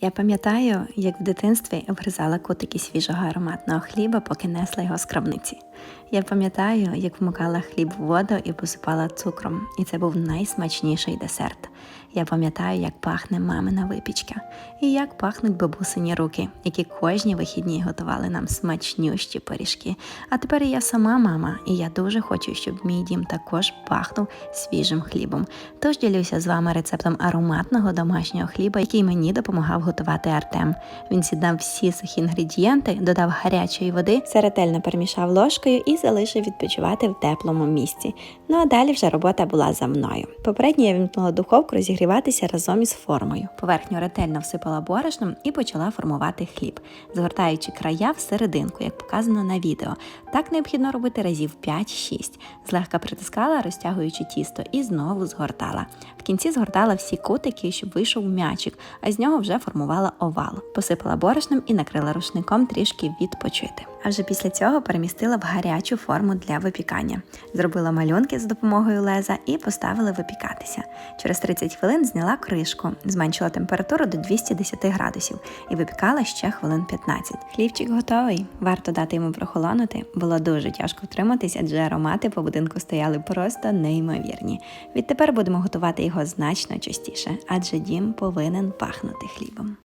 Я пам'ятаю, як в дитинстві обгризала кутики свіжого ароматного хліба, поки несла його з крамниці. Я пам'ятаю, як вмикала хліб в воду і посипала цукром, і це був найсмачніший десерт. Я пам'ятаю, як пахне мамина випічка, і як пахнуть бабусині руки, які кожні вихідні готували нам смачнющі пиріжки. А тепер я сама мама, і я дуже хочу, щоб мій дім також пахнув свіжим хлібом. Тож ділюся з вами рецептом ароматного домашнього хліба, який мені допомагав готувати Артем. Він сідав всі сухі інгредієнти, додав гарячої води, все ретельно перемішав ложкою і залишив відпочивати в теплому місці. Ну а далі вже робота була за мною. Попередньо я вімкнула духовку розігріватися разом із формою. Поверхню ретельно всипала борошном і почала формувати хліб, згортаючи края в серединку, як показано на відео. Так необхідно робити разів 5-6. Злегка притискала, розтягуючи тісто, і знову згортала. В кінці згортала всі кутики, щоб вийшов м'ячик, а з нього вже формувала овал. Посипала борошном і накрила рушником трішки відпочити. А вже після цього перемістила в гарячу форму для випікання. Зробила малюнки з допомогою леза і поставила випікатися. Через 30 хвилин зняла кришку, зменшила температуру до 210 градусів і випікала ще хвилин 15. Хлівчик готовий. Варто дати йому прохолонути. Було дуже тяжко втриматись, адже аромати по будинку стояли просто неймовірні. Відтепер будемо готувати його значно частіше, адже дім повинен пахнути хлібом.